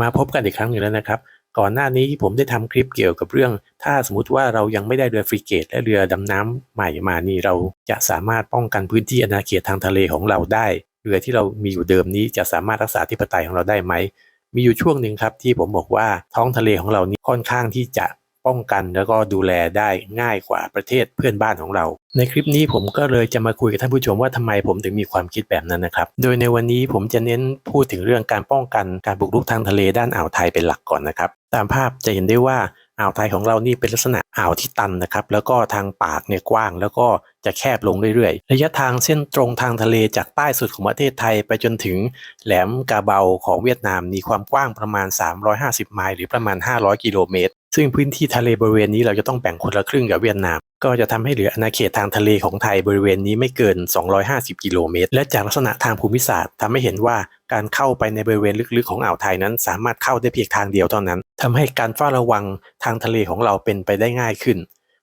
มาพบกันอีกครั้งหนึ่งแล้วนะครับ ก่อนหน้านี้ผมได้ทำคลิปเกี่ยวกับเรื่อง ถ้าสมมติว่าเรายังไม่ได้เรือฟริเกต และเรือดำน้ำใหม่มานี่เราจะสามารถป้องกันพื้นที่อาณาเขตทางทะเลของเราได้ เรือที่เรามีอยู่เดิมนี้จะสามารถรักษาธิปไตยของเราได้ไหมมีอยู่ช่วงหนึ่งครับที่ผมบอกว่าท้องทะเลของเรานี้ค่อนข้างที่จะ ป้องกันแล้วก็ดูแลได้ง่ายกว่าประเทศเพื่อนบ้านของเรา ในคลิปนี้ผมก็เลยจะมาคุยกับท่านผู้ชมว่าทำไมผมถึงมีความคิดแบบนั้นนะครับ โดยในวันนี้ผมจะเน้นพูดถึงเรื่องการป้องกันการบุกรุกทางทะเลด้านอ่าวไทยเป็นหลักก่อนนะครับ ตามภาพจะเห็นได้ว่าอ่าวไทยของเรานี่เป็นลักษณะอ่าวที่ตันนะครับ แล้วก็ทางปากเนี่ยกว้างแล้วก็จะแคบลงเรื่อยๆ ระยะทางเส้นตรงทางทะเลจากใต้สุดของประเทศไทยไปจนถึงแหลมกาเบาของเวียดนามมีความกว้างประมาณ 350 ไมล์หรือประมาณ 500 กิโลเมตร ซึ่งพื้นที่ทะเลบริเวณนี้เราจะต้องแบ่งคนละครึ่งกับเวียดนาม ก็จะทำให้เหลืออาณาเขตทางทะเลของไทยบริเวณนี้ไม่เกิน 250 กิโลเมตร และจากลักษณะทางภูมิศาสตร์ทำให้เห็นว่าการเข้าไปในบริเวณลึกๆของอ่าวไทยนั้น สามารถเข้าได้เพียงทางเดียวเท่านั้นทำให้การเฝ้าระวังทางทะเลของเราเป็นไปได้ง่ายขึ้น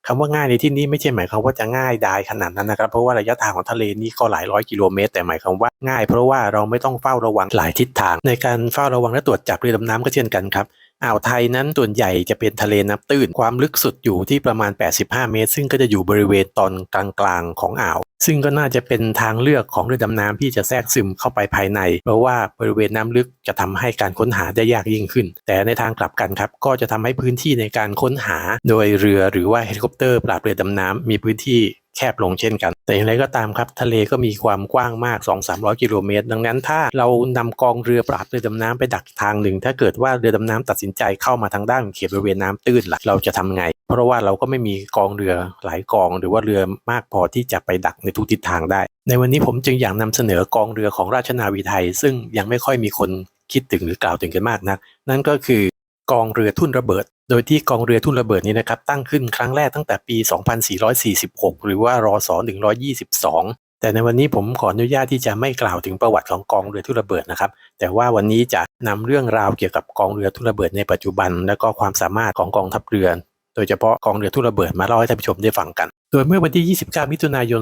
คำว่าง่ายในที่นี้ไม่ใช่หมายความว่าจะง่ายดายขนาดนั้นนะครับ เพราะว่าระยะทางของทะเลนี้ก็หลายร้อยกิโลเมตร แต่หมายความว่าง่าย เพราะว่าเราไม่ต้องเฝ้าระวังหลายทิศทาง ในการเฝ้าระวังและตรวจจับเรือดำน้ำก็เช่นกันครับ อ่าวไทยนั้นส่วนใหญ่จะเป็นทะเลน้ำตื้น ความลึกสุดอยู่ที่ประมาณ 85 เมตร ซึ่งก็จะอยู่บริเวณตอนกลางๆของอ่าว ซึ่งก็น่าจะเป็นทางเลือกของเรือดำน้ำที่จะแทรกซึมเข้าไปภายใน เพราะว่าบริเวณน้ำลึกจะทำให้การค้นหาได้ยากยิ่งขึ้น แต่ในทางกลับกันครับ ก็จะทำให้พื้นที่ในการค้นหา โดยเรือหรือว่าเฮลิคอปเตอร์ปราบเรือดำน้ำมีพื้นที่ แคบลงเช่นกัน แต่อย่างไรก็ตามครับ ทะเลก็มีความกว้างมาก 2-300 กิโลเมตร ดังนั้นถ้าเรานำกองเรือปราบเรือดำน้ำไปดักทางหนึ่ง ถ้าเกิดว่าเรือดำน้ำตัดสินใจเข้ามาทางด้านเขตบริเวณน้ำตื้นล่ะเราจะทำไง เพราะว่าเราก็ไม่มีกองเรือหลายกอง หรือว่าเรือมากพอที่จะไปดักในทุกทิศทางได้ ในวันนี้ผมจึงอยากนำเสนอกองเรือของราชนาวีไทย ซึ่งยังไม่ค่อยมีคนคิดถึงหรือกล่าวถึงกันมากนัก นั่นก็คือกองเรือทุ่นระเบิด โดยที่กองเรือทุ่นระเบิดนี้นะครับตั้งขึ้นครั้งแรกตั้งแต่ปี 2446 หรือว่ารอศ122 แต่ในวันนี้ผมขออนุญาตที่จะไม่กล่าวถึงประวัติของกองเรือทุ่นระเบิดนะครับ แต่ว่าวันนี้จะนำเรื่องราวเกี่ยวกับกองเรือทุ่นระเบิดในปัจจุบัน และก็ความสามารถของกองทัพเรือ โดยเฉพาะกองเรือทุ่นระเบิดมาเล่าให้ท่านผู้ชมได้ฟังกัน โดยเมื่อวันที่ 29 มิถุนายน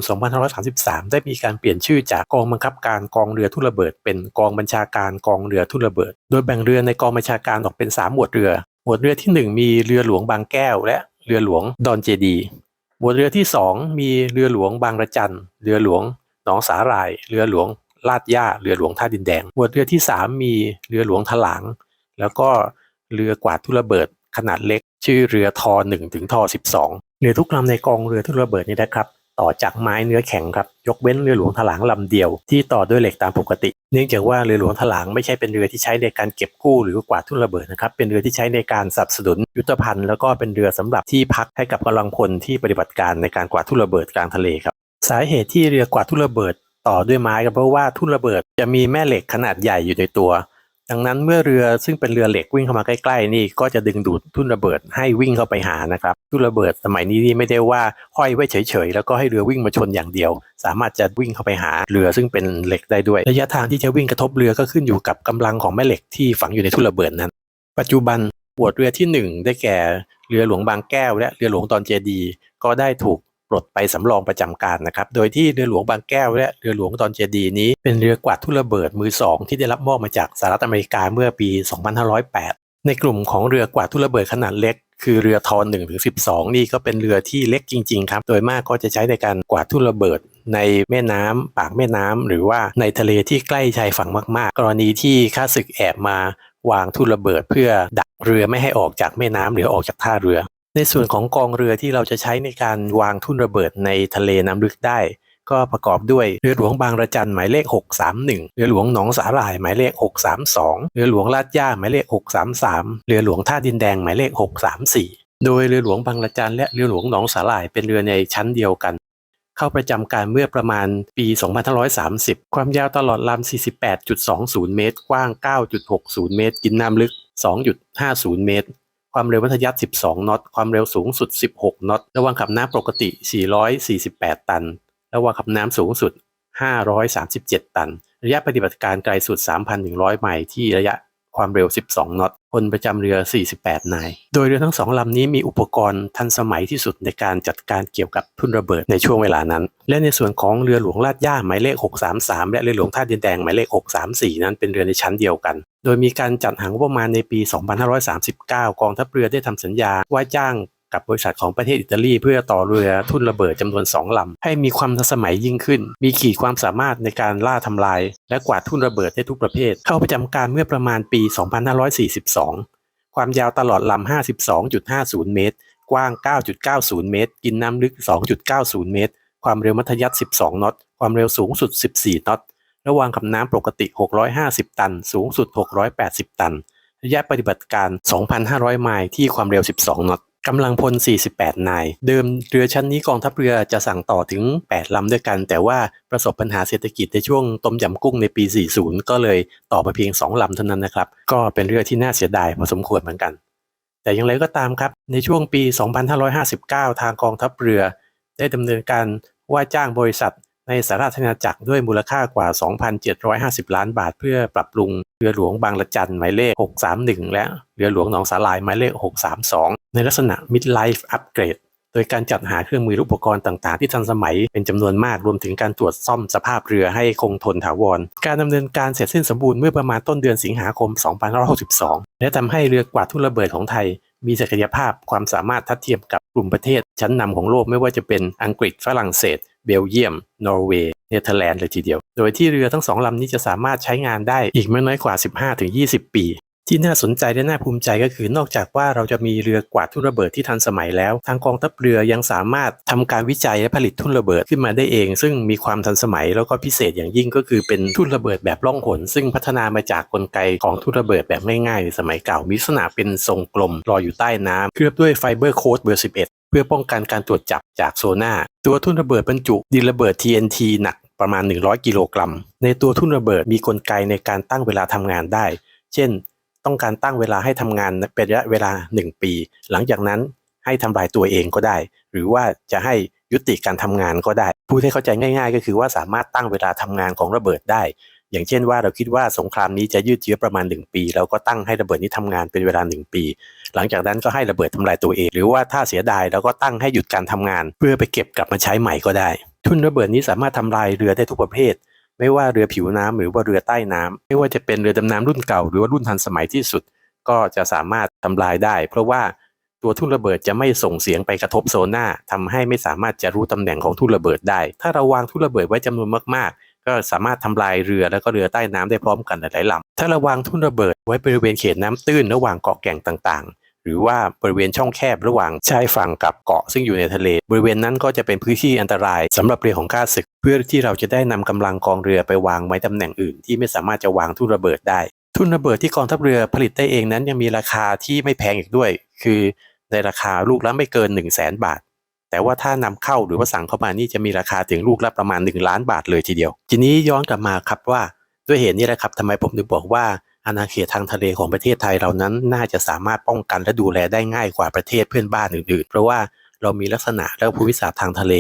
2533 ได้มีการเปลี่ยนชื่อจากกองบังคับการกองเรือทุ่นระเบิด เป็นกองบัญชาการกองเรือทุ่นระเบิด โดยแบ่งเรือในกองบัญชาการออกเป็น 3 หมวดเรือ หมวดเรือที่ 1 มีเรือหลวงบางแก้ว และเรือหลวงดอนเจดี หมวดเรือที่ 2 มีเรือหลวงบางระจัน เรือหลวงหนองสาหร่าย เรือหลวงลาดย่า เรือหลวงท่าดินแดง หมวดเรือที่ 3 มีเรือหลวงถลาง แล้วก็เรือกวาดทุระเบิดขนาดเล็ก ชื่อเรือทอ1ถึงทอ12เรือทุกลำในกองเรือทุระเบิดนี้นะครับ ต่อจากไม้เนื้อแข็งครับยกเว้นเรือหลวงถลางลำเดียวที่ต่อด้วยเหล็กตามปกติ เนื่องจากว่าเรือหลวงถลางไม่ใช่เป็นเรือที่ใช้ในการเก็บกู้หรือกวาดทุ่นระเบิดนะครับเป็นเรือที่ใช้ในการสนับสนุนยุทธภัณฑ์แล้วก็เป็นเรือสำหรับที่พักให้กับกำลังพลที่ปฏิบัติการในการกวาดทุ่นระเบิดกลางทะเลครับสาเหตุที่เรือกวาดทุ่นระเบิดต่อด้วยไม้ก็เพราะว่าทุ่นระเบิดจะมีแม่เหล็กขนาดใหญ่อยู่ในตัว ดังนั้นเมื่อเรือซึ่งเป็นเรือเหล็กวิ่งเข้ามาใกล้ๆ นี่ก็จะดึงดูดทุ่นระเบิดให้วิ่งเข้าไปหานะครับทุ่นระเบิดสมัยนี้นี่ไม่ได้ว่าห้อยไว้เฉยๆแล้วก็ให้เรือวิ่งมาชนอย่างเดียว สามารถจะวิ่งเข้าไปหาเรือซึ่งเป็นเหล็กได้ด้วย ระยะทางที่จะวิ่งกระทบเรือก็ขึ้นอยู่กับกำลังของแม่เหล็กที่ฝังอยู่ในทุ่นระเบิดนั้น ปัจจุบันหมวดเรือที่หนึ่งได้แก่เรือหลวงบางแก้ว และเรือหลวงตอนเจดี ก็ได้ถูก ปลดไปสำรองประจำการนะครับ โดยที่เรือหลวงบางแก้วและเรือหลวงตอนเจดีนี้เป็นเรือกวาดทุ่นระเบิดมือสองที่ได้รับมอบมาจากสหรัฐอเมริกาเมื่อปี 2508 ในกลุ่มของเรือกวาดทุ่นระเบิดขนาดเล็ก คือเรือทอน1ถึง12นี่ก็เป็นเรือที่เล็กจริงๆครับ โดยมากก็จะใช้ในการกวาดทุ่นระเบิดในแม่น้ำปากแม่น้ำหรือว่าในทะเลที่ใกล้ชายฝั่งมาก ๆ กรณีที่ข้าศึกแอบมาวางทุ่นระเบิดเพื่อดักเรือไม่ให้ออกจากแม่น้ำหรือออกจากท่าเรือ ในส่วนของกองเรือที่เราจะใช้ในการวางทุ่นระเบิดในทะเลน้ำลึกได้ ก็ประกอบด้วยเรือหลวงบางระจันหมายเลข 631 เรือหลวงหนองสาหร่ายหมายเลข 632 เรือหลวงลาดย่าหมายเลข 633 เรือหลวงท่าดินแดงหมายเลข 634 โดยเรือหลวงบางระจันและเรือหลวงหนองสาหร่ายเป็นเรือในชั้นเดียวกัน เข้าประจำการเมื่อประมาณปี 2530 ความยาวตลอดลำ48.20 เมตร กว้าง 9.60 เมตร กินน้ำลึก 2.50 เมตร ความเร็ววัทยัติ 12นอต ความเร็วสูงสุด 16นอต ระหว่างขับน้ำปกติ 448 ตัน ระหว่างขับน้ำสูงสุด 537 ตัน ระยะปฏิบัติการไกลสุด 3,100 ไมล์ที่ระยะ ความเร็ว 12 นอตพลประจำเรือ 48 นาย โดยเรือทั้งสองลำนี้มีอุปกรณ์ทันสมัยที่สุดในการจัดการเกี่ยวกับทุ่นระเบิดในช่วงเวลานั้น และในส่วนของเรือหลวงลาดย่าหมายเลข 633 และเรือหลวงท่าดินแดงหมายเลข 634 นั้นเป็นเรือในชั้นเดียวกัน โดยมีการจัดหางบประมาณในปี 2539 กองทัพเรือได้ทำสัญญาว่าจ้าง กับบริษัทของประเทศอิตาลี เพื่อต่อเรือทุ่นระเบิดจำนวน2ลำให้มีความทันสมัยยิ่งขึ้น มีขีดความสามารถในการล่าทำลาย และกวาดทุ่นระเบิดได้ทุกประเภท เข้าประจำการเมื่อประมาณปี 2542 ความยาวตลอดลำ52.50 เมตร กว้าง 9.90 เมตร กินน้ำลึก 2.90 เมตร ความเร็วมัธยัสถ์12นอต ความเร็วสูงสุด 14นอต ระวางกับน้ำปกติ 650 ตัน สูงสุด 680 ตัน ระยะปฏิบัติการ 2,500 ไมล์ ที่ความเร็ว 12นอต กำลังพล 48 นาย เดิมเรือชั้นนี้กองทัพเรือจะสั่งต่อถึง 8 ลำด้วยกัน แต่ว่าประสบปัญหาเศรษฐกิจในช่วงต้มยำกุ้งในปี 40 ก็เลยต่อมาเพียง 2 ลำเท่านั้นนะครับ ก็เป็นเรือที่น่าเสียดายพอสมควรเหมือนกัน แต่อย่างไรก็ตามครับ ในช่วงปี 2559 ทางกองทัพเรือ ได้ดำเนินการว่าจ้างบริษัท ในสหราชอาจักรด้วยมูลค่ากว่า 2,750 ล้านบาท เพื่อปรับปรุงเรือหลวงบางละจันหมายเลข 631 และเรือหลวงหนองสาลายหมายเลข 632 ในลักษณะ mid-life upgrade โดยการจัดหาเครื่องมืออุปกรณ์ต่างๆ ที่ทันสมัยเป็นจำนวนมากรวมถึงการตรวจซ่อมสภาพเรือให้คงทนถาวร การดำเนินการเสร็จสิ้นสมบูรณ์เมื่อประมาณต้นเดือนสิงหาคม 2562 และทำให้เรือกวาดทุ่นระเบิดของไทย มีศักยภาพความสามารถทัดเทียมกับกลุ่มประเทศชั้นนำของโลกไม่ว่าจะเป็นอังกฤษฝรั่งเศส เบลเยียม นอร์เวย์ เนเธอร์แลนด์เลยทีเดียว โดยที่เรือทั้งสองลำนี้จะสามารถใช้งานได้อีกไม่น้อยกว่า 15-20 ปี ที่น่าสนใจและน่าภูมิใจก็คือนอกจากว่าเราจะมีเรือกวาดทุ่นระเบิดที่ทันสมัยแล้ว ทางกองทัพเรือยังสามารถทำการวิจัยและผลิตทุ่นระเบิดขึ้นมาได้เอง ซึ่งมีความทันสมัยแล้วก็พิเศษอย่างยิ่งก็คือเป็นทุ่นระเบิดแบบล่องหน ซึ่งพัฒนามาจากกลไกของทุ่นระเบิดแบบง่ายๆในสมัยเก่ามีลักษณะเป็นทรงกลมลอยอยู่ใต้น้ำเคลือบด้วยไฟเบอร์โค้ดเบอร์ 11 เพื่อป้องกันการตรวจจับจากโซน่าตัวทุ่นระเบิดบรรจุดินระเบิด TNT หนักประมาณ 100 กิโลกรัมในตัวทุ่นระเบิดมีกลไกในการตั้งเวลาทำงานได้ เช่น ต้องการตั้งเวลาให้ทำงานเป็นระยะเวลา 1 ปี หลังจากนั้นให้ทำลายตัวเองก็ได้ หรือว่าจะให้ยุติการทำงานก็ได้ พูดให้เข้าใจง่าย ๆ ก็คือว่าสามารถตั้งเวลาทำงานของระเบิดได้ อย่างเช่นว่าเราคิดว่าสงครามนี้จะยืดเยื้อประมาณ 1 ปีเราก็ตั้งให้ระเบิดนี้ทำงานเป็นเวลา 1 ปี หลังจากนั้นก็ให้ระเบิดทำลายตัวเอง หรือว่าถ้าเสียดายเราก็ตั้งให้หยุดการทำงาน เพื่อไปเก็บกลับมาใช้ใหม่ก็ได้ ทุนระเบิดนี้สามารถทำลายเรือได้ทุกประเภท ไม่ว่าเรือผิวน้ำหรือว่าเรือใต้น้ำไม่ว่าจะเป็นเรือดำน้ำรุ่นเก่า หรือว่ารุ่นทันสมัยที่สุด ก็จะสามารถทำลายได้ เพราะว่าตัวทุ่นระเบิดจะไม่ส่งเสียงไปกระทบโซน่าทำให้ไม่สามารถจะรู้ตำแหน่งของทุ่นระเบิดได้ ถ้าเราวางทุ่นระเบิดไว้จำนวนมากๆ ก็สามารถทำลายเรือแล้วก็เรือใต้น้ำได้พร้อมกันหลายลำถ้าเราวางทุ่นระเบิดไว้บริเวณเขตน้ำตื้นระหว่างเกาะแก่งต่างๆ หรือว่าบริเวณช่องแคบระหว่างชายฝั่งกับเกาะซึ่งอยู่ในทะเล บริเวณนั้นก็จะเป็นพื้นที่อันตรายสำหรับเรือของข้าศึก เพื่อที่เราจะได้นำกำลังกองเรือไปวางไว้ตำแหน่งอื่น ที่ไม่สามารถจะวางทุ่นระเบิดได้ ทุ่นระเบิดที่กองทัพเรือผลิตได้เองนั้นยังมีราคาที่ไม่แพงอีกด้วย คือในราคาลูกละไม่เกิน 1 0 0 0 0แสนบาทแต่ว่าถ้านำเข้าหรือว่าสั่งเข้ามานี่จะมีราคาถึงลูกละประมาณ 1 ล้านบาทเลยทีเดียว ทีนี้ย้อนกลับมาครับว่าด้วยเหตุนี้แหละครับทำไมผมถึงบอกว่า อาณาเขตทางทะเลของประเทศไทยเรานั้นน่าจะสามารถป้องกันและดูแลได้ง่ายกว่าประเทศเพื่อนบ้านอื่นๆ เพราะว่าเรามีลักษณะและภูมิศาสตร์ทางทะเล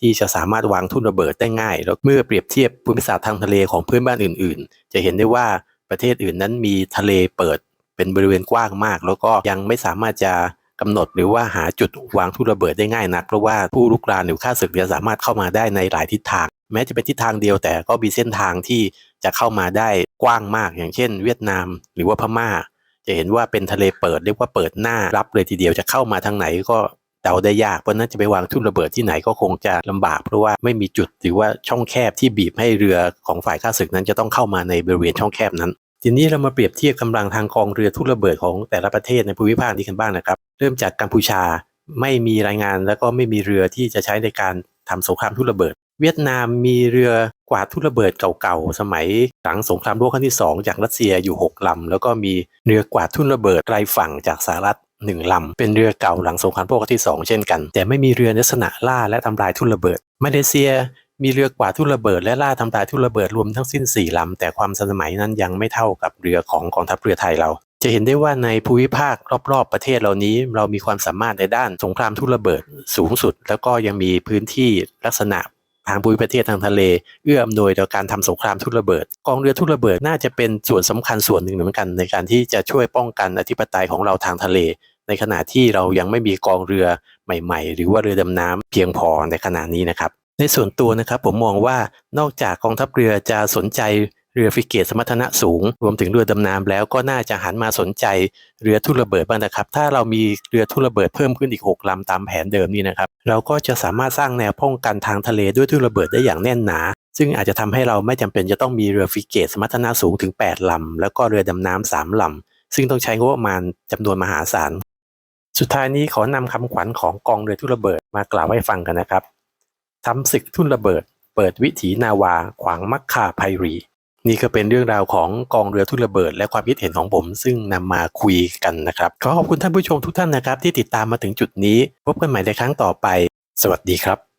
ที่จะสามารถวางทุ่นระเบิดได้ง่าย แล้วเมื่อเปรียบเทียบภูมิศาสตร์ทางทะเลของเพื่อนบ้านอื่น ๆ จะเห็นได้ว่าประเทศอื่นนั้นมีทะเลเปิดเป็นบริเวณกว้างมาก แล้วก็ยังไม่สามารถจะกำหนดหรือว่าหาจุดวางทุ่นระเบิดได้ง่ายนัก เพราะว่าผู้ลุกรานหรือข้าศึกจะสามารถเข้ามาได้ในหลายทิศทาง แม้จะเป็นทิศทางเดียวแต่ก็มีเส้นทางที่ จะเข้ามาได้กว้างมากอย่างเช่น เวียดนามหรือว่าพม่า จะเห็นว่าเป็นทะเลเปิดเรียกว่าเปิดหน้ารับเลยทีเดียวจะเข้ามาทางไหนก็เดาได้ยากเพราะนั้นจะไปวางทุ่นระเบิดที่ไหนก็คงจะลำบาก เพราะว่าไม่มีจุดหรือว่าช่องแคบที่บีบให้เรือของฝ่ายข้าศึกนั้นจะต้องเข้ามาในบริเวณช่องแคบนั้น ทีนี้เรามาเปรียบเทียบกำลังทางกองเรือทุ่นระเบิดของแต่ละประเทศในภูมิภาคนี้กันบ้างนะครับ เริ่มจากกัมพูชาไม่มีรายงานแล้วก็ไม่มีเรือที่จะใช้ในการทำสงครามทุ่นระเบิด เวียดนามมีเรือกวาดทุ่นระเบิดเก่าๆ สมัยหลังสงครามโลกครั้งที่ 2 จากรัสเซียอยู่ 6 ลำ แล้วก็มีเรือกวาดทุ่นระเบิดไกลฝั่งจากสหรัฐหนึ่งลำ เป็นเรือเก่าหลังสงครามโลกครั้งที่ 2 เช่นกัน แต่ไม่มีเรือลักษณะล่าและทำลายทุ่นระเบิด มาเลเซียมีเรือกวาดทุ่นระเบิดและล่าทำลายทุ่นระเบิดรวมทั้งสิ้น 4 ลำ แต่ความทันสมัยนั้นยังไม่เท่ากับเรือของกองทัพเรือไทยเรา จะเห็นได้ว่าในภูมิภาครอบๆ ประเทศเหล่านี้ เรามีความสามารถในด้านสงครามทุ่นระเบิดสูงสุด แล้วก็ยังมีพื้นที่ลักษณะ ทางภูมิประเทศทางทะเล เอื้ออำนวยต่อการทำสงครามทุ่นระเบิด กองเรือทุ่นระเบิดน่าจะเป็นส่วนสำคัญส่วนหนึ่งเหมือนกัน ในการที่จะช่วยป้องกันอธิปไตยของเราทางทะเล ในขณะที่เรายังไม่มีกองเรือใหม่ ๆ หรือว่าเรือดำน้ำเพียงพอในขณะนี้นะครับในส่วนตัวนะครับผมมองว่านอกจากกองทัพเรือจะสนใจ เรือฟริเกตสมรรถนะสูง รวมถึงเรือดำน้ำแล้วก็น่าจะหันมาสนใจเรือทุ่นระเบิดบ้างนะครับ ถ้าเรามีเรือทุ่นระเบิดเพิ่มขึ้นอีก 6ลำตามแผนเดิมนี่นะครับ เราก็จะสามารถสร้างแนวป้องกันทางทะเลด้วยทุ่นระเบิดได้อย่างแน่นหนา ซึ่งอาจจะทำให้เราไม่จำเป็นจะต้องมีเรือฟริเกตสมรรถนะสูงถึง 8ลำแล้วก็เรือดำน้ำสามลำซึ่งต้องใช้งบประมาณจำนวนมหาศาลสุดท้ายนี้ขอนำคำขวัญของกองเรือทุ่นระเบิดมากล่าวให้ฟังกันนะครับทำศึกทุ่นระเบิด เปิดวิถีนาวา ขวางมักคาไพรี นี่ก็เป็นเรื่องราวของกองเรือทุ่นระเบิด และความคิดเห็นของผม ซึ่งนำมาคุยกันนะครับขอขอบคุณท่านผู้ชมทุกท่านนะครับ ที่ติดตามมาถึงจุดนี้ พบกันใหม่ในครั้งต่อไป สวัสดีครับ